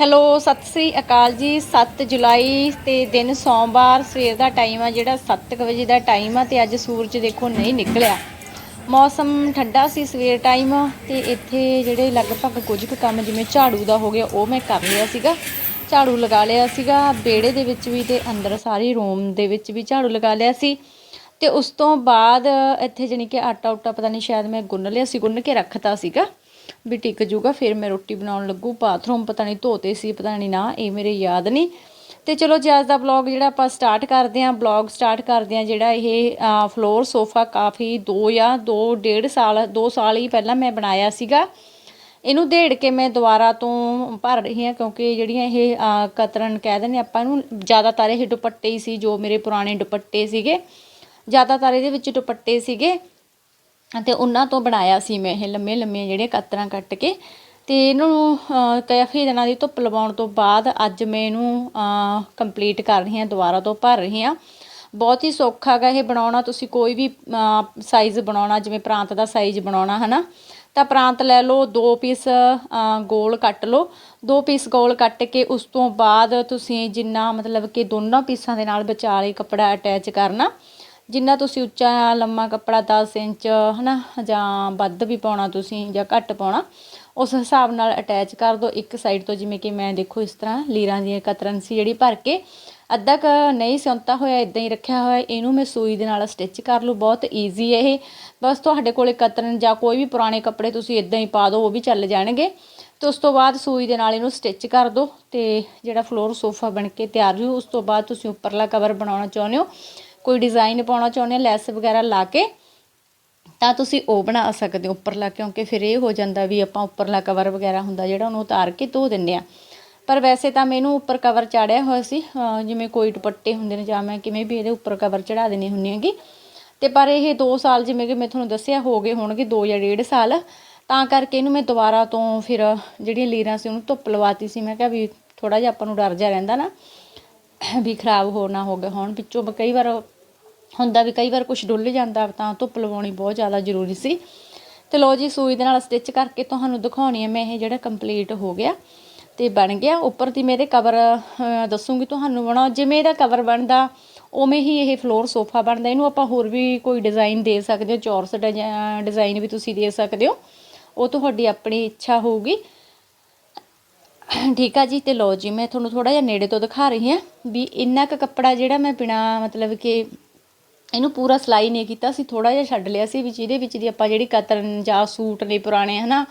Hello, Sat Sri ਅਕਾਲ ਜੀ। 7 ਜੁਲਾਈ ਤੇ ਦਿਨ ਸੋਮਵਾਰ, ਸਵੇਰ ਦਾ ਟਾਈਮ ਆ ਜਿਹੜਾ 7 ਵਜੇ ਦਾ ਟਾਈਮ ਆ ਤੇ ਅੱਜ ਸੂਰਜ ਦੇਖੋ ਨਹੀਂ ਨਿਕਲਿਆ। ਮੌਸਮ ਠੰਡਾ ਸੀ ਸਵੇਰ ਟਾਈਮ ਤੇ ਇੱਥੇ ਜਿਹੜੇ ਲਗਭਗ ਕੁਝ ਕੁ ਕੰਮ ਜਿਵੇਂ ਝਾੜੂ ਦਾ ਹੋ ਗਿਆ, ਉਹ ਮੈਂ ਕਰ ਲਿਆ ਸੀਗਾ। ਝਾੜੂ ਲਗਾ ਲਿਆ ਸੀਗਾ ਬੇੜੇ ਦੇ ਵਿੱਚ ਵੀ ਤੇ ਅੰਦਰ ਸਾਰੀ ਰੂਮ ਦੇ ਵਿੱਚ ਵੀ ਝਾੜੂ ਲਗਾ ਲਿਆ ਸੀ। ਤੇ ਉਸ ਤੋਂ ਬਾਅਦ ਇੱਥੇ ਜਾਣੀ ਕਿ ਆਟਾ ਉਟਾ ਪਤਾ ਨਹੀਂ, ਸ਼ਾਇਦ ਮੈਂ ਗੁੰਨ ਲਿਆ ਸੀ, ਗੁੰਨ ਕੇ ਰੱਖਤਾ ਸੀਗਾ। ਵੀ ਟਿਕ ਜੂਗਾ, ਫਿਰ ਮੈਂ ਰੋਟੀ ਬਣਾਉਣ ਲੱਗੂ, ਬਾਥਰੂਮ ਪਤਾ ਨਹੀਂ ਧੋਤੇ ਸੀ, ਪਤਾ ਨਹੀਂ ਨਾ, ਇਹ ਮੇਰੇ ਯਾਦ ਨਹੀਂ। ਤੇ ਚਲੋ ਜੀ, ਅੱਜ ਦਾ ਵਲੌਗ ਜਿਹੜਾ ਆਪਾਂ ਸਟਾਰਟ ਕਰਦੇ ਆਂ ਵਲੌਗ ਸਟਾਰਟ ਕਰਦੇ ਆਂ ਜਿਹੜਾ ਇਹ ਫਲੋਰ ਸੋਫਾ ਕਾਫੀ 2 ਜਾਂ 2 ਡੇਢ ਸਾਲ 2 ਸਾਲ ਹੀ ਪਹਿਲਾਂ ਮੈਂ ਬਣਾਇਆ ਸੀਗਾ। ਇਹਨੂੰ ਢੇੜ ਕੇ ਮੈਂ ਦੁਬਾਰਾ ਤੋਂ ਭਰ ਰਹੀ ਹਾਂ, ਕਿਉਂਕਿ ਜਿਹੜੀਆਂ ਇਹ ਕਤਰਨ ਕਹਿ ਦਿੰਦੇ ਆਪਾਂ ਇਹਨੂੰ ਜ਼ਿਆਦਾਤਰ ਇਹ ਦੁਪੱਟੇ ਹੀ ਸੀ ਜੋ ਮੇਰੇ ਪੁਰਾਣੇ ਦੁਪੱਟੇ ਸੀਗੇ। ਜ਼ਿਆਦਾਤਰ ਇਹਦੇ ਵਿੱਚ ਦੁਪੱਟੇ ਸੀਗੇ। ਅਤੇ ਉਹਨਾਂ ਤੋਂ ਬਣਾਇਆ ਸੀ ਮੈਂ ਇਹ ਲੰਮੇ ਲੰਮੇ ਜਿਹੜੇ ਕਤਰਾਂ ਕੱਟ ਕੇ ਤੇ ਇਹਨੂੰ ਅਹ, ਕਾਫੀ ਦਿਨਾਂ ਦੀ ਧੁੱਪ ਲਵਾਉਣ ਤੋਂ ਬਾਅਦ ਅੱਜ ਮੈਂ ਇਹਨੂੰ ਕੰਪਲੀਟ ਕਰ ਰਹੀ ਹਾਂ ਦੁਬਾਰਾ ਤੋਂ ਭਰ ਰਹੀ ਹਾਂ। ਬਹੁਤ ਹੀ ਸੌਖਾ ਗਾ ਇਹ ਬਣਾਉਣਾ ਤੁਸੀਂ ਕੋਈ ਵੀ ਸਾਈਜ਼ ਬਣਾਉਣਾ ਜਿਵੇਂ ਪ੍ਰਾਂਤ ਦਾ ਸਾਈਜ਼ ਬਣਾਉਣਾ ਹਨਾ? ਤਾਂ ਪ੍ਰਾਂਤ ਲੈ ਲਓ ਦੋ ਪੀਸ ਗੋਲ ਕੱਟ ਲਓ। ਦੋ ਪੀਸ ਗੋਲ ਕੱਟ ਕੇ ਉਸ ਤੋਂ ਬਾਅਦ ਤੁਸੀਂ ਜਿੰਨਾ ਮਤਲਬ ਕਿ ਦੋਨਾਂ ਪੀਸਾਂ ਦੇ ਨਾਲ ਵਿਚਾਲੇ ਕੱਪੜਾ ਅਟੈਚ ਕਰਨਾ। ਜਿੰਨਾ ਤੁਸੀਂ ਉੱਚਾ ਲੰਮਾ ਕੱਪੜਾ 10 ਇੰਚ, ਹਨਾ, ਜਾਂ ਵੱਧ ਵੀ ਪਾਉਣਾ ਤੁਸੀਂ ਜਾਂ ਘੱਟ ਪਾਉਣਾ, ਉਸ ਹਿਸਾਬ ਨਾਲ ਅਟੈਚ ਕਰ ਦਿਓ ਇੱਕ ਸਾਈਡ ਤੋਂ, ਜਿਵੇਂ ਕਿ ਮੈਂ ਦੇਖੋ ਇਸ ਤਰ੍ਹਾਂ ਲੀਰਾਂ ਦੀਆਂ ਕਤਰਨ ਸੀ ਜਿਹੜੀ ਭਰ ਕੇ, ਅੱਧਾ ਕ ਨਹੀਂ ਸਿਉਂਤਾ ਹੋਇਆ ਇਦਾਂ ਹੀ ਰੱਖਿਆ ਹੋਇਆ, ਇਹਨੂੰ ਮੈਂ ਸੂਈ ਦੇ ਨਾਲ ਸਟਿਚ ਕਰ ਲੂ ਬਹੁਤ ਈਜ਼ੀ ਹੈ ਇਹ। ਬਸ ਤੁਹਾਡੇ ਕੋਲੇ ਕਤਰਨ ਜਾਂ ਕੋਈ ਵੀ ਪੁਰਾਣੇ ਕੱਪੜੇ ਤੁਸੀਂ ਇਦਾਂ ਹੀ ਪਾ ਦਿਓ, ਉਹ ਵੀ ਚੱਲ ਜਾਣਗੇ। ਤੇ ਉਸ ਤੋਂ ਬਾਅਦ ਸੂਈ ਦੇ ਨਾਲ ਇਹਨੂੰ ਸਟਿਚ ਕਰ ਦਿਓ ਤੇ ਜਿਹੜਾ ਫਲੋਰ ਸੋਫਾ ਬਣ ਕੇ ਤਿਆਰ ਹੋ ਉਸ ਤੋਂ ਬਾਅਦ ਤੁਸੀਂ ਉੱਪਰਲਾ ਕਵਰ ਬਣਾਉਣਾ ਚਾਹੁੰਦੇ ਹੋ ਕੋਈ ਡਿਜ਼ਾਈਨ ਪਾਉਣਾ ਚਾਹੁੰਦੇ ਹੋ, ਲੈਸ ਵਗੈਰਾ ਲਾ ਕੇ, ਤਾਂ ਤੁਸੀਂ ਉਹ ਬਣਾ ਸਕਦੇ ਹੋ ਉੱਪਰਲਾ, ਕਿਉਂਕਿ ਫਿਰ ਇਹ ਹੋ ਜਾਂਦਾ ਵੀ ਆਪਾਂ ਉੱਪਰਲਾ ਕਵਰ ਵਗੈਰਾ ਹੁੰਦਾ ਜਿਹੜਾ ਉਹਨੂੰ ਉਤਾਰ ਕੇ ਧੋ ਦਿੰਦੇ ਆ ਪਰ ਵੈਸੇ ਤਾਂ ਮੈਨੂੰ ਉੱਪਰ ਕਵਰ ਚਾੜਿਆ ਹੋਇਆ ਸੀ ਜਿਵੇਂ ਕੋਈ ਦੁਪੱਟੇ ਹੁੰਦੇ ਨੇ ਜਾਂ ਮੈਂ ਕਿਵੇਂ ਵੀ ਇਹਦੇ ਉੱਪਰ ਕਵਰ ਚੜਾ ਦੇਣੀ ਹੁੰਦੀ ਹੈਗੀ। ਤੇ ਪਰ ਇਹ 2 ਸਾਲ ਜਿਵੇਂ ਕਿ ਮੈਂ ਤੁਹਾਨੂੰ ਦੱਸਿਆ ਹੋ ਗਏ ਹੋਣਗੇ 2 ਜਾਂ 1.5 ਸਾਲ, ਤਾਂ ਕਰਕੇ ਇਹਨੂੰ ਮੈਂ ਦੁਬਾਰਾ ਤੋਂ ਫਿਰ ਜਿਹੜੀਆਂ ਲੀਰਾਂ ਸੀ ਉਹਨੂੰ ਧੁੱਪ ਲਵਾਤੀ ਸੀ। ਮੈਂ ਕਿਹਾ ਵੀ ਥੋੜਾ ਜਿਹਾ ਆਪਾਂ ਨੂੰ ਡਰ ਜਾ ਰਹਿੰਦਾ ਨਾ, ਵੀ ਖਰਾਬ ਹੋ ਨਾ ਹੋ ਗਏ ਹੋਣ, ਵਿੱਚੋਂ ਕਈ ਵਾਰ ਹੁੰਦਾ ਵੀ ਕਈ ਵਾਰ ਕੁਝ ਡੁੱਲ ਜਾਂਦਾ ਤਾਂ ਧੁੱਪ ਲਵਾਉਣੀ ਬਹੁਤ ਜ਼ਿਆਦਾ ਜ਼ਰੂਰੀ ਸੀ। ਤੇ ਲੋ ਜੀ, ਸੂਈ ਦੇ ਨਾਲ ਸਟਿਚ ਕਰਕੇ ਤੁਹਾਨੂੰ ਦਿਖਾਉਣੀ ਹੈ ਮੈਂ ਇਹ ਜਿਹੜਾ ਕੰਪਲੀਟ ਹੋ ਗਿਆ ਤੇ ਬਣ ਗਿਆ। ਉੱਪਰ ਦੀ ਮੇਰੇ ਕਵਰ ਦੱਸੂਗੀ ਤੁਹਾਨੂੰ ਬਣਾ ਜਿਵੇਂ ਇਹਦਾ ਕਵਰ ਬਣਦਾ, ਉਵੇਂ ਹੀ ਇਹ ਫਲੋਰ ਸੋਫਾ ਬਣਦਾ। ਇਹਨੂੰ ਆਪਾਂ ਹੋਰ ਵੀ ਕੋਈ ਡਿਜ਼ਾਈਨ ਦੇ ਸਕਦੇ ਹੋ, ਚੌਰਸ ਡਿਜ਼ਾਈਨ ਵੀ ਤੁਸੀਂ ਦੇ ਸਕਦੇ ਹੋ। ਉਹ ਤੁਹਾਡੀ ਆਪਣੀ ਇੱਛਾ ਹੋਊਗੀ। ਠੀਕ ਆ ਜੀ, ਤੇ ਲੋ ਜੀ, ਮੈਂ ਤੁਹਾਨੂੰ ਥੋੜਾ ਜਿਹਾ ਨੇੜੇ ਤੋਂ ਦਿਖਾ ਰਹੀ ਹਾਂ ਵੀ ਇੰਨਾ ਕੁ ਕੱਪੜਾ ਜਿਹੜਾ ਮੈਂ ਬਿਨਾ ਮਤਲਬ ਕਿ ਇਹਨੂੰ ਪੂਰਾ ਸਿਲਾਈ ਨਹੀਂ ਕੀਤਾ ਸੀ ਥੋੜਾ ਜਿਹਾ ਛੱਡ ਲਿਆ ਸੀ ਵੀ ਜਿਹਦੇ ਵਿੱਚ ਦੀ ਆਪਾਂ ਜਿਹੜੀ ਕਤਰਨ ਜਾਂ ਸੂਟ ਨੇ ਪੁਰਾਣੇ, ਹਨਾ,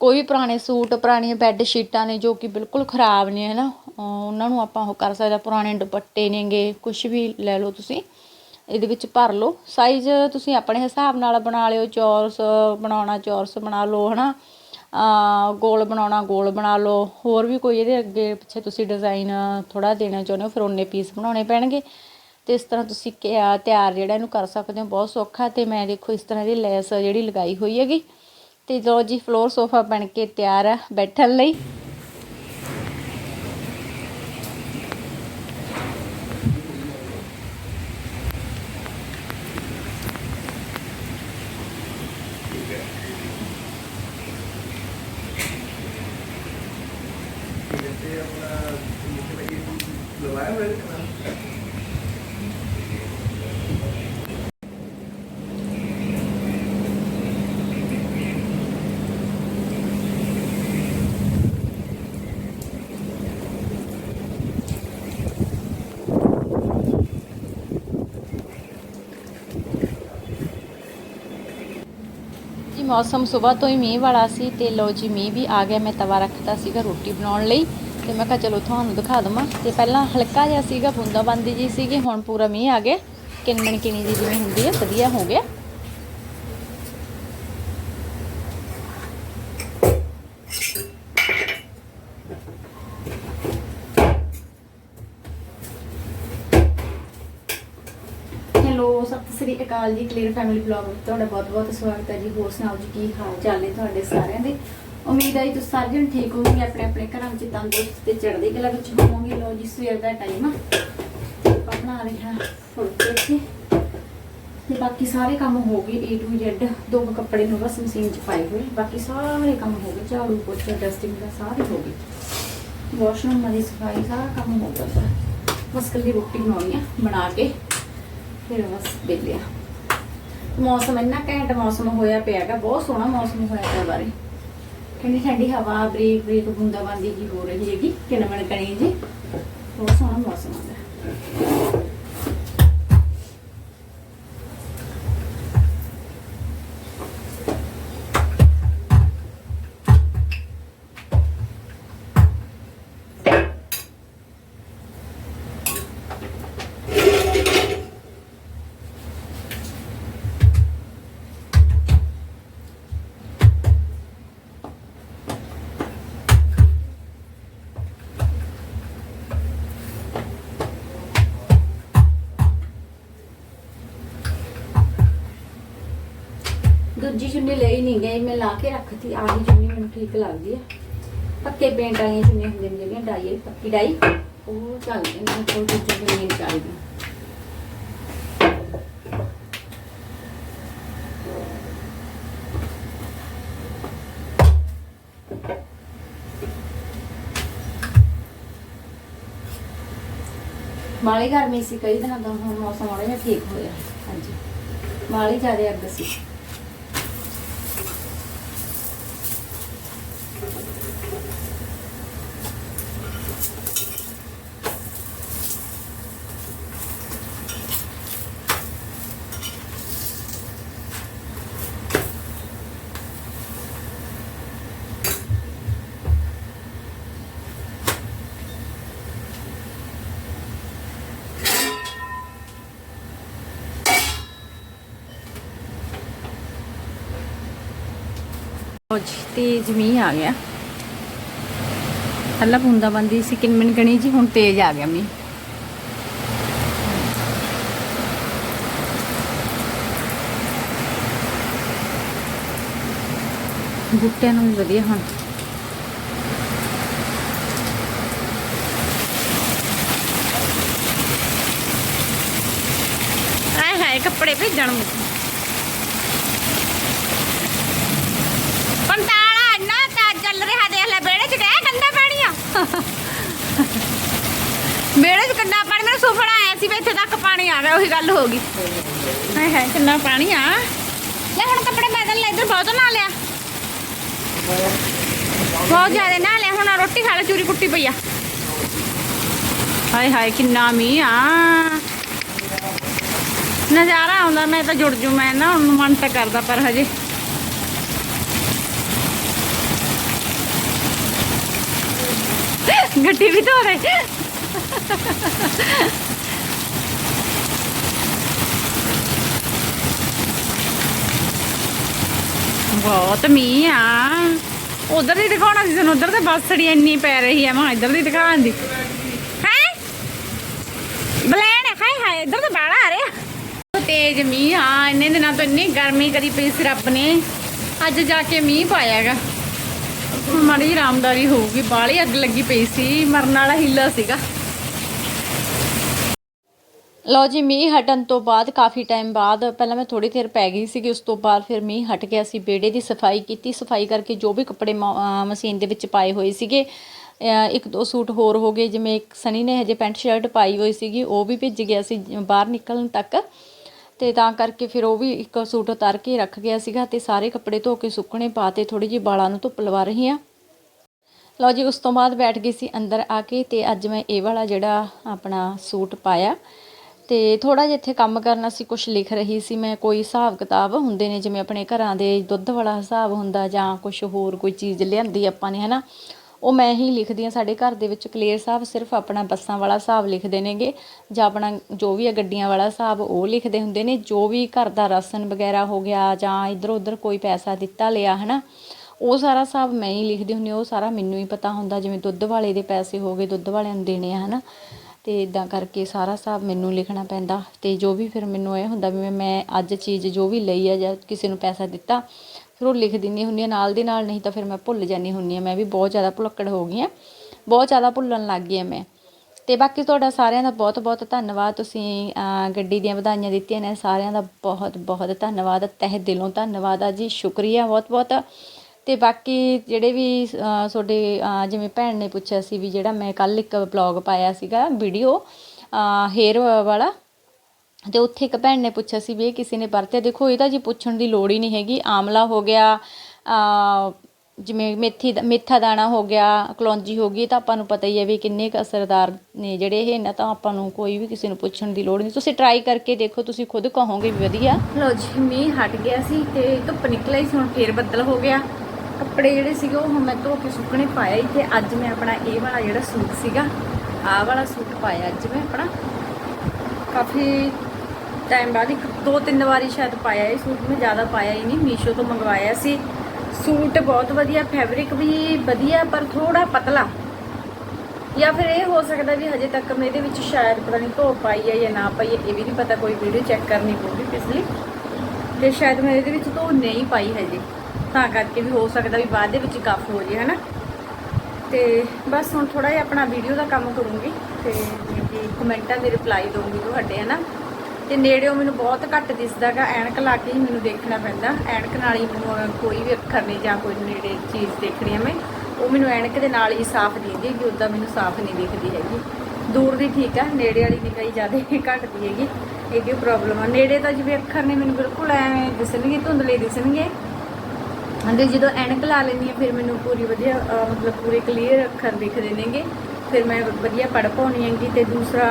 ਕੋਈ ਵੀ ਪੁਰਾਣੇ ਸੂਟ, ਪੁਰਾਣੀਆਂ ਬੈੱਡ ਸ਼ੀਟਾਂ ਨੇ ਜੋ ਕਿ ਬਿਲਕੁਲ ਖਰਾਬ ਨੇ, ਹਨਾ, ਅਹ ਉਹਨਾਂ ਨੂੰ ਆਪਾਂ ਉਹ ਕਰ ਸਕਦੇ ਪੁਰਾਣੇ ਦੁਪੱਟੇ ਨੇਗੇ ਕੁਝ ਵੀ ਲੈ ਲਓ ਤੁਸੀਂ, ਇਹਦੇ ਵਿੱਚ ਭਰ ਲਓ ਸਾਈਜ਼ ਤੁਸੀਂ ਆਪਣੇ ਹਿਸਾਬ ਨਾਲ ਬਣਾ ਲਿਓ, ਚੌਰਸ ਬਣਾਉਣਾ, ਚੌਰਸ ਬਣਾ ਲਓ, ਹਨਾ ਆ ਗੋਲ ਬਣਾਉਣਾ, ਗੋਲ ਬਣਾ ਲਓ, ਹੋਰ ਵੀ ਕੋਈ ਇਹਦੇ ਅੱਗੇ ਪਿੱਛੇ ਤੁਸੀਂ ਡਿਜ਼ਾਈਨ ਥੋੜਾ ਦੇਣਾ ਚਾਹੁੰਦੇ ਹੋ, ਫਿਰ ਉਹਨੇ ਪੀਸ ਬਣਾਉਣੇ ਪੈਣਗੇ। ਤੇ ਇਸ ਤਰ੍ਹਾਂ ਤੁਸੀਂ ਕਿਆ ਤਿਆਰ ਜਿਹੜਾ ਇਹਨੂੰ ਕਰ ਸਕਦੇ ਹੋ, ਬਹੁਤ ਸੌਖਾ ਤੇ ਮੈਂ ਦੇਖੋ ਇਸ ਤਰ੍ਹਾਂ ਦੀ ਲੈਸ ਜਿਹੜੀ ਲਗਾਈ ਹੋਈ ਹੈਗੀ। ਤੇ ਲੋ ਜੀ ਫਲੋਰ ਸੋਫਾ ਬਣ ਕੇ ਤਿਆਰ ਆ ਬੈਠਣ ਲਈ ਜੀ ਮੌਸਮ ਸਵੇਰ ਤੋਂ ਹੀ ਮੀਂਹ ਵਾਲਾ ਸੀ ਤੇ ਲੋ ਜੀ, ਮੀਂਹ ਵੀ ਆ ਗਿਆ। ਮੈਂ ਤਵਾ ਰੱਖਤਾ ਸੀਗਾ ਰੋਟੀ ਬਣਾਉਣ ਲਈ ਤੇ ਮੈਂ ਕਿਹਾ ਚਲੋ ਤੁਹਾਨੂੰ ਦਿਖਾ ਦਵਾਂ। ਤੇ ਪਹਿਲਾਂ ਹਲਕਾ ਜਿਹਾ ਸੀਗਾ, ਬੂੰਦਾਬਾਂਦੀ ਜੀ ਸੀਗੀ, ਹੁਣ ਪੂਰਾ ਮੀਂਹ ਆ ਗਿਆ। ਕਿੰਨਣ ਕਿਣੀ ਜੀ ਜਿਵੇਂ ਹੁੰਦੀ ਹੈ ਵਧੀਆ ਹੋ ਗਿਆ। ਹੈਲੋ, ਸਤਿ ਸ੍ਰੀ ਅਕਾਲ ਜੀ ਕਲੀਅਰ ਫੈਮਿਲੀ ਬਲੌਗ ਵਿੱਚ ਤੁਹਾਡਾ ਬਹੁਤ-ਬਹੁਤ ਸਵਾਗਤ ਹੈ ਜੀ। ਹੋਰ ਸੁਣਾਓ ਜੀ, ਕੀ ਹਾਲ ਚਾਲ ਨੇ ਤੁਹਾਡੇ ਸਾਰਿਆਂ ਦੇ? ਉਮੀਦ ਹੈ ਜੀ ਤੁਸੀਂ ਸਾਰੇ ਜਣ ਠੀਕ ਹੋਵੋਗੇ ਆਪਣੇ ਆਪਣੇ ਘਰਾਂ ਵਿੱਚ ਤੰਦਰੁਸਤ ਤੇ ਚੜ੍ਹਦੀ ਕਲਾ ਵਿੱਚ ਹੋਵੋਗੇ। ਲੋ ਜੀ, ਸਵੇਰ ਦਾ ਟਾਈਮ ਆ। ਤੇ ਆਪਾਂ ਬਣਾ ਰਹੇ ਹਾਂ ਫੁਲਕੇ ਇੱਥੇ। ਤੇ ਬਾਕੀ ਸਾਰੇ ਕੰਮ ਹੋ ਗਏ A to Z ਦੋ ਕੱਪੜੇ ਨੂੰ ਬਸ ਮਸ਼ੀਨ 'ਚ ਪਾਏ ਹੋਏ। ਬਾਕੀ ਸਾਰੇ ਕੰਮ ਹੋ ਗਏ। ਝਾੜੂ, ਪੋਚਾ ਡਸਟਿੰਗ ਦਾ ਸਾਰੇ ਹੋ ਗਏ। ਵਾਸ਼ਰੂਮ ਦੀ ਸਫ਼ਾਈ, ਸਾਰਾ ਕੰਮ ਹੋ ਗਿਆ। ਸਰ ਬਸ ਕੱਲੀ ਰੋਟੀ ਬਣਾਉਣੀ ਆ, ਬਣਾ ਕੇ। ਫਿਰ ਬਸ ਬੇਲਿਆ ਮੌਸਮ ਇੰਨਾ ਘੈਂਟ ਮੌਸਮ ਹੋਇਆ ਪਿਆ ਹੈਗਾ ਬਹੁਤ ਸੋਹਣਾ ਮੌਸਮ ਹੋਇਆ ਪਿਆ ਬਾਰੇ। ਠੰਡੀ ਠੰਡੀ ਹਵਾ, ਬਰੀਕ ਬਰੀਕ ਬੂੰਦਾਬਾਂਦੀ ਜੀ ਹੋ ਰਹੀ ਹੈਗੀ, ਕਿਨਮਣ ਕਣੀ ਜੀ। ਬਹੁਤ ਸੋਹਣਾ ਮੌਸਮ ਹੈਗਾ ਦੂਜੀ ਚੁੰਨੀ ਲਈ ਨਹੀਂ ਗਈ, ਮੈਂ ਲਾ ਕੇ ਰੱਖਤੀ, ਆਹੀ ਚੁੰਨੀ ਮੈਨੂੰ ਠੀਕ ਲੱਗਦੀ ਆ। ਪੱਕੇ ਪੇਂਟ ਵਾਲੀਆਂ ਚੁੰਨੀਆਂ ਹੁੰਦੀਆਂ ਨੇ ਜਿਹੜੀਆਂ ਡਾਈ ਪੱਕੀ ਡਾਈ, ਉਹ ਚੱਲਦੀਆਂ ਨੇ ਕੋਈ ਦੂਜੀ ਚੁੰਨੀ ਨਹੀਂ ਚੱਲਦੀ ਮਾਲੀ ਗਰਮੀ ਸੀ ਕਈ ਦਿਨਾਂ ਤੋਂ, ਹੁਣ ਮੌਸਮ ਮਾੜਾ ਜਿਹਾ ਠੀਕ ਹੋਇਆ, ਹਾਂਜੀ। ਮਾਲੀ ਜ਼ਿਆਦਾ ਅੱਗ ਸੀ। ਲਓ ਤੇਜ਼ ਮੀਂਹ ਆ ਗਿਆ। ਪਹਿਲਾਂ ਬੂੰਦਾ ਬੰਦੀ ਸੀ ਕਿੰਮਣ ਗਣੀ ਜੀ, ਹੁਣ ਤੇਜ਼ ਆ ਗਿਆ ਮੀਂਹ। ਬੂਟਿਆਂ ਨੂੰ ਵੀ ਵਧੀਆ ਹੁਣ। ਆਏ ਹਾਏ, ਕੱਪੜੇ ਭੇਜਣ ਨੂੰ ਪੰਤਾਲਾ ਇੰਨਾ ਤਾਂ ਚੱਲ ਰਿਹਾ ਦੇਖ ਲੈ ਬੇੜੇ 'ਚ ਗਏ ਕੰਡਾ ਪਾਣੀਆਂ 'ਚ ਕੰਡਾ ਪਾਣੀ ਮੈਨੂੰ ਸੁਪਨਾ ਆਇਆ ਸੀ ਵੀ ਇੱਥੇ ਤੱਕ ਪਾਣੀ ਆ ਗਿਆ, ਉਹੀ ਗੱਲ ਹੋ ਗਈ। ਹਾਏ ਹਾਏ, ਕਿੰਨਾ ਪਾਣੀ ਆ। ਲੈ ਹੁਣ ਕੱਪੜੇ ਬਦਲ ਲੈ, ਇੱਧਰ ਬਹੁਤ ਨਾ ਲਿਆ। ਬਹੁਤ ਜ਼ਿਆਦਾ ਨਾ ਲਿਆ, ਹੁਣ ਰੋਟੀ ਖਾ ਲੈ, ਚੂਰੀ ਕੁੱਟੀ ਪਈ ਆ। ਹਾਏ ਹਾਏ, ਕਿੰਨਾ ਮੀਂਹ ਆ। ਨਜ਼ਾਰਾ ਆਉਂਦਾ, ਮੈਂ ਤਾਂ ਜੁੜ ਜੂ, ਮੈਂ ਨਾ ਉਹਨੂੰ ਮਨ ਤਾਂ ਕਰਦਾ ਪਰ ਹਜੇ। ਗੱਡੀ ਵੀ ਧੋ ਰਹੇ ਬਹੁਤ ਮੀਂਹ ਆ। ਉਧਰ ਦੀ ਦਿਖਾਉਣਾ ਸੀ ਸਾਨੂੰ ਉਧਰ ਤੇ ਬੱਸੜੀ ਇੰਨੀ ਪੈ ਰਹੀ ਆ, ਮੈਂ ਇੱਧਰ ਦੀ ਦਿਖਾਉਣ ਦੀ। ਹੈ? ਬਲੈਣ, ਹਾਏ ਹਾਏ, ਇੱਧਰ ਤਾਂ ਬਾੜਾ ਆ ਰਿਹਾ। ਤੇਜ਼ ਮੀਂਹ ਆ, ਇੰਨੇ ਦਿਨਾਂ ਤੋਂ ਇੰਨੀ ਗਰਮੀ ਕਰੀ ਪਈ ਸੀ ਰੱਬ ਨੇ। ਅੱਜ ਜਾ ਕੇ ਮੀਂਹ ਪਾਇਆਗਾ। ਹੁਣ ਮਾੜੀ ਆਰਾਮਦਾਰੀ ਹੋਊਗੀ, ਬਾਹਲੀ ਅੱਗ ਲੱਗੀ ਪਈ ਸੀ, ਮਰਨ ਵਾਲਾ ਹਿੱਲਾ ਸੀਗਾ। ਲਓ ਜੀ, ਮੀਂਹ ਹਟਣ ਤੋਂ ਬਾਅਦ, ਕਾਫੀ ਟਾਈਮ ਬਾਅਦ, ਪਹਿਲਾਂ ਮੈਂ ਥੋੜੀ ਦੇਰ ਪੈ ਗਈ ਸੀਗੀ, ਉਸ ਤੋਂ ਬਾਅਦ ਫਿਰ ਮੀਂਹ ਹਟ ਗਿਆ ਸੀ, ਬੇੜੇ ਦੀ ਸਫ਼ਾਈ ਕੀਤੀ, ਸਫ਼ਾਈ ਕਰਕੇ ਜੋ ਵੀ ਕੱਪੜੇ ਮਸ਼ੀਨ ਦੇ ਵਿੱਚ ਪਾਏ ਹੋਏ ਸੀਗੇ ਇੱਕ ਦੋ ਸੂਟ ਹੋਰ ਹੋ ਗਏ, ਜਿਵੇਂ ਇੱਕ ਸਨੀ ਨੇ ਹਜੇ ਪੈਂਟ ਸ਼ਰਟ ਪਾਈ ਹੋਈ ਸੀਗੀ, ਉਹ ਵੀ ਭਿੱਜ ਗਿਆ ਸੀ, ਬਾਹਰ ਨਿਕਲਣ ਤੱਕ। ਤੇ ਤਾਂ ਕਰਕੇ ਫਿਰ ਉਹ ਵੀ ਇੱਕ ਸੂਟ ਉਤਾਰ ਕੇ ਰੱਖ ਗਿਆ ਸੀਗਾ ਤੇ ਸਾਰੇ ਕੱਪੜੇ ਧੋ ਕੇ ਸੁੱਕਣੇ ਪਾਤੇ ਥੋੜੀ ਜਿਹੀ ਵਾਲਾਂ ਨੂੰ ਧੁੱਪ ਲਵਾ ਰਹੀ ਆ ਲਓ ਜੀ, ਉਸ ਤੋਂ ਬਾਅਦ ਬੈਠ ਗਈ ਸੀ ਅੰਦਰ ਆ ਕੇ ਤੇ ਅੱਜ ਮੈਂ ਇਹ ਵਾਲਾ ਜਿਹੜਾ ਆਪਣਾ ਸੂਟ ਪਾਇਆ ਤੇ ਥੋੜਾ ਜਿਹਾ ਇੱਥੇ ਕੰਮ ਕਰਨਾ ਸੀ ਕੁਝ ਲਿਖ ਰਹੀ ਸੀ। ਮੈਂ ਕੋਈ ਹਿਸਾਬ ਕਿਤਾਬ ਹੁੰਦੇ ਨੇ, ਜਿਵੇਂ ਆਪਣੇ ਘਰਾਂ ਦੇ ਦੁੱਧ ਵਾਲਾ ਹਿਸਾਬ ਹੁੰਦਾ ਜਾਂ ਕੁਝ ਹੋਰ ਕੋਈ ਚੀਜ਼ ਲਿਆਂਦੀ ਆਪਾਂ ਨੇ ਹਨਾ ਉਹ ਮੈਂ ਹੀ ਲਿਖਦੀ ਆ ਸਾਡੇ ਘਰ ਦੇ ਵਿੱਚ ਕਲੀਅਰ ਸਾਹਿਬ ਸਿਰਫ ਆਪਣਾ ਬੱਸਾਂ ਵਾਲਾ ਹਿਸਾਬ ਲਿਖਦੇ ਨੇਗੇ। ਜਾਂ ਆਪਣਾ ਜੋ ਵੀ ਆ ਗੱਡੀਆਂ ਵਾਲਾ ਹਿਸਾਬ ਉਹ ਲਿਖਦੇ ਹੁੰਦੇ ਨੇ। ਜੋ ਵੀ ਘਰ ਦਾ ਰਾਸ਼ਨ ਵਗੈਰਾ ਹੋ ਗਿਆ ਜਾਂ ਇਧਰ ਉਧਰ ਕੋਈ ਪੈਸਾ ਦਿੱਤਾ ਲਿਆ, ਹਨਾ, ਉਹ ਸਾਰਾ ਹਿਸਾਬ ਮੈਂ ਹੀ ਲਿਖਦੀ ਹੁੰਦੀ ਉਹ ਸਾਰਾ ਮੈਨੂੰ ਹੀ ਪਤਾ ਹੁੰਦਾ। ਜਿਵੇਂ ਦੁੱਧ ਵਾਲੇ ਦੇ ਪੈਸੇ ਹੋ ਗਏ, ਦੁੱਧ ਵਾਲਿਆਂ ਨੂੰ ਦੇਣੇ ਆ, ਹਨਾ, ਤੇ ਇਦਾਂ ਕਰਕੇ ਸਾਰਾ ਹਿਸਾਬ ਮੈਨੂੰ ਲਿਖਣਾ ਪੈਂਦਾ। ਤੇ ਜੋ ਵੀ ਫਿਰ ਮੈਨੂੰ ਇਹ ਹੁੰਦਾ ਵੀ ਮੈਂ ਅੱਜ ਚੀਜ਼ ਜੋ ਵੀ ਲਈ ਆ ਜਾਂ ਕਿਸੇ ਨੂੰ ਪੈਸਾ ਦਿੱਤਾ ਫਿਰ ਉਹ ਲਿਖ ਦਿੰਦੀ ਹੁੰਦੀ ਹਾਂ, ਨਾਲ ਦੀ ਨਾਲ ਨਹੀਂ ਤਾਂ ਫਿਰ ਮੈਂ ਭੁੱਲ ਜਾਂਦੀ ਹੁੰਦੀ ਹਾਂ। ਮੈਂ ਵੀ ਬਹੁਤ ਜ਼ਿਆਦਾ ਭੁਲੱਕੜ ਹੋ ਗਈ ਹਾਂ। ਬਹੁਤ ਜ਼ਿਆਦਾ ਭੁੱਲਣ ਲੱਗ ਗਈ ਹਾਂ ਮੈਂ। ਤੇ ਬਾਕੀ ਤੁਹਾਡਾ ਸਾਰਿਆਂ ਦਾ ਬਹੁਤ ਬਹੁਤ ਧੰਨਵਾਦ। ਤੁਸੀਂ ਗੱਡੀ ਦੀਆਂ ਵਧਾਈਆਂ ਦਿੱਤੀਆਂ ਨੇ। ਸਾਰਿਆਂ ਦਾ ਬਹੁਤ ਬਹੁਤ ਧੰਨਵਾਦ। ਤਹਿ ਦਿਲੋਂ ਧੰਨਵਾਦ ਆ ਜੀ। ਸ਼ੁਕਰੀਆ ਬਹੁਤ ਬਹੁਤ। ਤੇ ਬਾਕੀ ਜਿਹੜੇ ਵੀ ਤੁਹਾਡੇ ਜਿਵੇਂ ਭੈਣ ਨੇ ਪੁੱਛਿਆ ਸੀ ਵੀ ਜਿਹੜਾ ਮੈਂ ਕੱਲ ਇੱਕ ਬਲੌਗ ਪਾਇਆ ਸੀਗਾ ਵੀਡੀਓ ਹੇਅਰ ਵਾਲਾ ਤੇ ਉੱਥੇ ਇੱਕ ਭੈਣ ਨੇ ਪੁੱਛਿਆ ਸੀ ਵੀ ਇਹ ਕਿਸੇ ਨੇ ਵਰਤਿਆ। ਦੇਖੋ, ਇਹਦਾ ਜੀ ਪੁੱਛਣ ਦੀ ਲੋੜ ਹੀ ਨਹੀਂ ਹੈਗੀ। ਆਮਲਾ ਹੋ ਗਿਆ ਜਿਵੇਂ ਮੇਥੀ ਦਾ, ਮੇਥਾ ਦਾਣਾ ਹੋ ਗਿਆ, ਕਲੌਂਜੀ ਹੋ ਗਈ ਤਾਂ ਆਪਾਂ ਨੂੰ ਪਤਾ ਹੀ ਹੈ ਵੀ ਕਿੰਨੇ ਕੁ ਅਸਰਦਾਰ ਨੇ ਜਿਹੜੇ ਇਹ ਨਾ ਤਾਂ ਆਪਾਂ ਨੂੰ ਕੋਈ ਵੀ ਕਿਸੇ ਨੂੰ ਪੁੱਛਣ ਦੀ ਲੋੜ ਨਹੀਂ। ਤੁਸੀਂ ਟਰਾਈ ਕਰਕੇ ਦੇਖੋ, ਤੁਸੀਂ ਖੁਦ ਕਹੋਗੇ ਵੀ ਵਧੀਆ। ਲਓ ਜੀ, ਮੀਂਹ ਹਟ ਗਿਆ ਸੀ ਤੇ ਧੁੱਪ ਨਿਕਲਿਆ ਸੀ, ਹੁਣ ਫੇਰ ਬੱਦਲ ਹੋ ਗਿਆ। ਕੱਪੜੇ ਜਿਹੜੇ ਸੀਗੇ, ਉਹ ਹੁਣ ਮੈਂ ਧੋ ਕੇ ਸੁੱਕਣੇ ਪਾਇਆ ਹੀ ਤੇ ਅੱਜ ਮੈਂ ਆਪਣਾ ਇਹ ਵਾਲਾ ਜਿਹੜਾ ਸੂਟ ਸੀਗਾ, ਆਹ ਵਾਲਾ ਸੂਟ ਪਾਇਆ ਅੱਜ ਮੈਂ ਆਪਣਾ। ਕਾਫੀ ਟਾਈਮ ਬਾਅਦ ਇੱਕ ਦੋ ਤਿੰਨ ਵਾਰੀ ਸ਼ਾਇਦ ਪਾਇਆ ਇਹ ਸੂਟ, ਮੈਂ ਜ਼ਿਆਦਾ ਪਾਇਆ ਹੀ ਨਹੀਂ, ਮੀਸ਼ੋ ਤੋਂ ਮੰਗਵਾਇਆ ਸੀ। ਸੂਟ ਬਹੁਤ ਵਧੀਆ ਫੈਬਰਿਕ ਵੀ ਵਧੀਆ, ਪਰ ਥੋੜਾ ਪਤਲਾ। ਜਾਂ ਫਿਰ ਇਹ ਹੋ ਸਕਦਾ ਵੀ ਹਜੇ ਤੱਕ ਮੈਂ ਇਹਦੇ ਵਿੱਚ ਸ਼ਾਇਦ ਪਤਾ ਨਹੀਂ ਧੋ ਪਾਈ ਹੈ ਜਾਂ ਨਾ ਪਾਈ ਹੈ, ਇਹ ਵੀ ਨਹੀਂ ਪਤਾ, ਕੋਈ ਵੀਡੀਓ ਚੈੱਕ ਕਰਨੀ ਪਊਗੀ ਪਿਛਲੀ ਤੇ ਸ਼ਾਇਦ ਮੈਂ ਇਹਦੇ ਵਿੱਚ ਧੋ ਨਹੀਂ ਪਾਈ ਹਜੇ। ਤਾਂ ਕਰਕੇ ਵੀ ਹੋ ਸਕਦਾ ਵੀ ਬਾਅਦ ਦੇ ਵਿੱਚ ਗੱਫ ਹੋ ਜੇ, ਹਨਾ? ਤੇ ਬਸ ਹੁਣ ਥੋੜਾ ਜਿਹਾ ਆਪਣਾ ਵੀਡੀਓ ਦਾ ਕੰਮ ਕਰੂੰਗੀ, ਤੇ ਜੀ ਕਮੈਂਟਾਂ ਦੇ ਰਿਪਲਾਈ ਦਊਂਗੀ ਤੁਹਾਡੇ, ਹਨਾ? ਤੇ ਨੇੜਿਓਂ ਮੈਨੂੰ ਬਹੁਤ ਘੱਟ ਦਿਸਦਾਗਾ ਐਨਕ ਲਾ ਕੇ ਹੀ ਮੈਨੂੰ ਦੇਖਣਾ ਪੈਂਦਾ। ਐਨਕ ਨਾਲ ਹੀ ਮੈਨੂੰ ਕੋਈ ਵੀ ਅੱਖਰ ਨਹੀਂ ਜਾਂ ਕੋਈ ਨੇੜੇ ਚੀਜ਼ ਦੇਖਣੀ ਹੈ ਮੈਂ, ਉਹ ਮੈਨੂੰ ਐਨਕ ਦੇ ਨਾਲ ਹੀ ਸਾਫ਼ ਦਿਖਦੀ ਹੈਗੀ, ਉਦਾਂ ਮੈਨੂੰ ਸਾਫ਼ ਨਹੀਂ ਦਿਖਦੀ ਹੈਗੀ। ਦੂਰ ਦੀ ਠੀਕ ਆ, ਨੇੜੇ ਵਾਲੀ ਨਿਗਾਹ ਜ਼ਿਆਦਾ ਘਟਦੀ ਹੈਗੀ, ਇਹਦੀ ਪ੍ਰੋਬਲਮ ਆ। ਨੇੜੇ ਤਾਂ ਜਿਵੇਂ ਅੱਖਰ ਨੇ ਮੈਨੂੰ ਬਿਲਕੁਲ ਐਵੇਂ ਦਿਸਣਗੇ, ਧੁੰਦਲੇ ਦਿਸਣਗੇ। ਹਾਂਜੀ ਜਦੋਂ ਐਨਕ ਲਾ ਲੈਂਦੀ ਹਾਂ ਫਿਰ ਮੈਨੂੰ ਪੂਰੀ ਵਧੀਆ ਮਤਲਬ ਪੂਰੇ ਕਲੀਅਰ ਅੱਖਰ ਦਿਖਦੇ ਨੇਗੇ। ਫਿਰ ਮੈਂ ਵਧੀਆ ਪੜ੍ਹ ਪਾਉਣੀ ਹੈਗੀ ਤੇ ਦੂਸਰਾ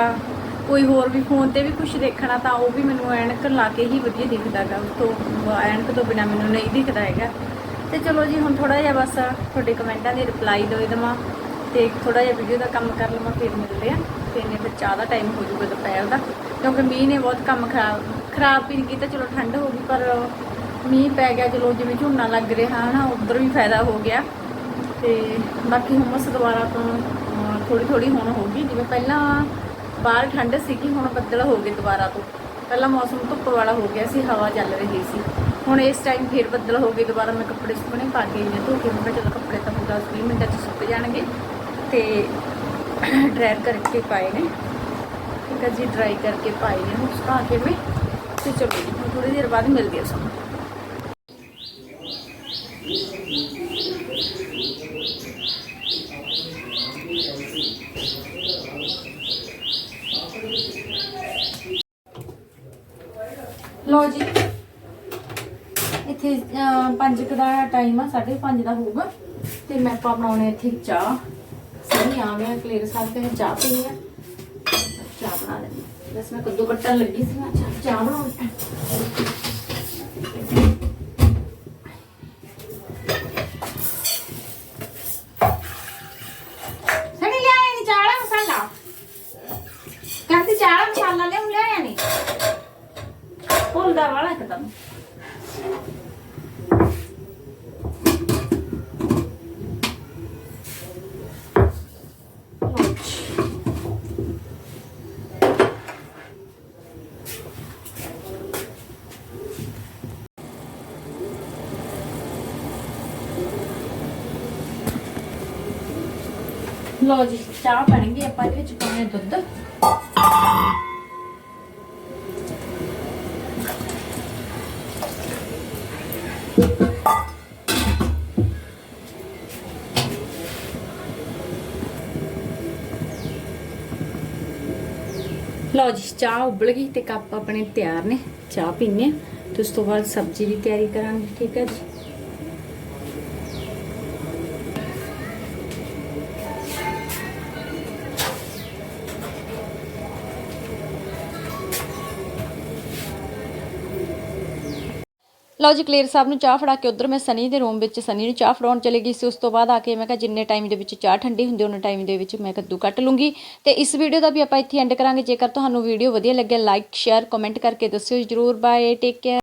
ਕੋਈ ਹੋਰ ਵੀ ਫੋਨ ਤੇ ਵੀ ਕੁਝ ਦੇਖਣਾ ਤਾਂ ਉਹ ਵੀ ਮੈਨੂੰ ਐਨਕ ਲਾ ਕੇ ਹੀ ਵਧੀਆ ਦਿਖਦਾਗਾ ਉਸ ਤੋਂ ਐਨਕ ਤੋਂ ਬਿਨਾ ਮੈਨੂੰ ਨਹੀਂ ਦਿਖਦਾ ਹੈਗਾ। ਤੇ ਚਲੋ ਜੀ, ਹੁਣ ਥੋੜਾ ਜਿਹਾ ਬਸ ਤੁਹਾਡੇ ਕਮੈਂਟਾਂ ਦੀ ਰਿਪਲਾਈ ਦੇ ਦੇਵਾਂ ਤੇ ਥੋੜਾ ਜਿਹਾ ਵੀਡੀਓ ਦਾ ਕੰਮ ਕਰ ਲਵਾਂ, ਫਿਰ ਮਿਲਦੇ ਆ ਤੇ ਨੇ ਫਿਰ ਜ਼ਿਆਦਾ ਟਾਈਮ ਹੋ ਜਾਊਗਾ ਦੁਪਹਿਰ ਦਾ। ਕਿਉਂਕਿ ਮੀਂਹ ਨੇ ਬਹੁਤ ਕੰਮ ਖਰਾਬ ਖਰਾਬ ਵੀ ਨਹੀਂ ਕੀਤਾ, ਚਲੋ ਠੰਡ ਹੋ ਗਈ, ਪਰ ਮੀਂਹ ਪੈ ਗਿਆ, ਚਲੋ ਜਿਵੇਂ ਝੋਨਾ ਲੱਗ ਰਿਹਾ, ਹਨਾ, ਉਧਰ ਵੀ ਫਾਇਦਾ ਹੋ ਗਿਆ। ਤੇ ਬਾਕੀ ਹੁਮਸ ਦੁਬਾਰਾ ਤੋਂ ਥੋੜੀ ਥੋੜੀ ਹੁਣ ਹੋਊਗੀ ਜਿਵੇਂ ਪਹਿਲਾਂ ਬਾਹਰ ਠੰਡ ਸੀਗੀ ਹੁਣ ਬੱਦਲ ਹੋ ਗਏ ਦੁਬਾਰਾ ਤੋਂ। ਪਹਿਲਾਂ ਮੌਸਮ ਧੁੱਪ ਵਾਲਾ ਹੋ ਗਿਆ ਸੀ, ਹਵਾ ਚੱਲ ਰਹੀ ਸੀ। ਹੁਣ ਇਸ ਟਾਈਮ ਫੇਰ ਬੱਦਲ ਹੋ ਗਏ, ਦੁਬਾਰਾ ਮੈਂ ਕੱਪੜੇ ਸੁੱਕਣੇ ਪਾ ਕੇ ਨੇ ਧੋ ਕੇ ਮੈਂ ਕਿਹਾ ਚਲੋ ਕੱਪੜੇ ਤਾਂ 10 20 ਮਿੰਟਾਂ 'ਚ ਸੁੱਕ ਜਾਣਗੇ ਤੇ ਡਰਾਇਰ ਕਰਕੇ ਪਾਏ ਨੇ। ਠੀਕ ਹੈ ਜੀ ਡਰਾਈ ਕਰਕੇ ਪਾਏ ਨੇ, ਹੁਣ ਸੁਕਾ ਕੇ ਮੈਂ ਤੇ ਚਲੋ ਜੀ, ਹੁਣ ਥੋੜੀ ਦੇਰ ਬਾਅਦ ਮਿਲਦੇ ਹਾਂ ਸਾਨੂੰ ਲਓ ਜੀ। ਇੱਥੇ 5 ਦਾ ਟਾਈਮ ਆ 5:30 ਦਾ ਹੋਊਗਾ। ਤੇ ਮੈਂ ਆਪਾਂ ਬਣਾਉਣੇ ਇੱਥੇ ਚਾਹ। ਸਹੀ ਆ ਗਿਆ ਕਲੀਅਰ ਸਾਹਿਬ ਕਹਿੰਦੇ ਚਾਹ ਪੀਣੀ ਆ। ਚਾਹ ਬਣਾ ਲੈਂਦੀ ਬਸ ਮੈਂ ਕੱਦੂ ਕੱਟਣ ਲੱਗੀ ਸੀ ਮੈਂ ਚਾਹ ਬਣਾਉਣੀ ਸਣੀ ਲਿਆ ਨਹੀਂ ਚਾਹ ਵਾਲਾ ਮਸਾਲਾ ਕਹਿੰਦੀ ਚਾਹ ਵਾਲਾ ਮਸਾਲਾ ਲਿਆ ਲਿਆ ਨਹੀਂ ਭੁੱਲਦਾ ਵਾਲਾ ਇੱਕਦਮ ਲੋ ਜੀ ਚਾਹ ਬਣ ਗਈ ਆਪਾਂ ਇਹਦੇ ਵਿੱਚ ਪਾਉਣੇ ਆ ਦੁੱਧ। ਲਓ ਜੀ, ਚਾਹ ਉਬਲ ਗਈ ਤੇ ਕੱਪ ਆਪਣੇ ਤਿਆਰ ਨੇ। ਚਾਹ ਪੀਨੇ ਆ ਤੇ ਉਸ ਤੋਂ ਬਾਅਦ ਸਬਜ਼ੀ ਦੀ ਤਿਆਰੀ ਕਰਾਂਗੇ, ਠੀਕ ਹੈ ਜੀ? ਲਓ ਜੀ ਕਲੀਅਰ ਸਾਹਿਬ ਨੂੰ ਚਾਹ ਫੜਾ ਕੇ ਉਧਰ ਮੈਂ ਸਨੀ ਦੇ ਰੂਮ ਵਿੱਚ, ਸਨੀ ਨੂੰ ਚਾਹ ਫੜਾਉਣ ਚਲੇ ਗਈ ਸੀ। ਉਸ ਤੋਂ ਬਾਅਦ ਆ ਕੇ ਮੈਂ ਕਿਹਾ, ਜਿੰਨੇ ਟਾਈਮ ਦੇ ਵਿੱਚ ਚਾਹ ਠੰਡੀ ਹੁੰਦੀ, ਉਹਨਾਂ ਟਾਈਮ ਦੇ ਵਿੱਚ ਮੈਂ ਕੱਦੂ ਕੱਟ ਲੂੰਗੀ। ਤੇ ਇਸ ਵੀਡੀਓ ਦਾ ਵੀ ਆਪਾਂ ਇੱਥੇ ਐਂਡ ਕਰਾਂਗੇ। ਜੇਕਰ ਤੁਹਾਨੂੰ ਵੀਡੀਓ ਵਧੀਆ ਲੱਗਿਆ ਲਾਈਕ ਸ਼ੇਅਰ ਕਮੈਂਟ ਕਰਕੇ ਦੱਸਿਓ। ਜਰੂਰ ਬਾਏ ਟੇਕ ਕੇਅਰ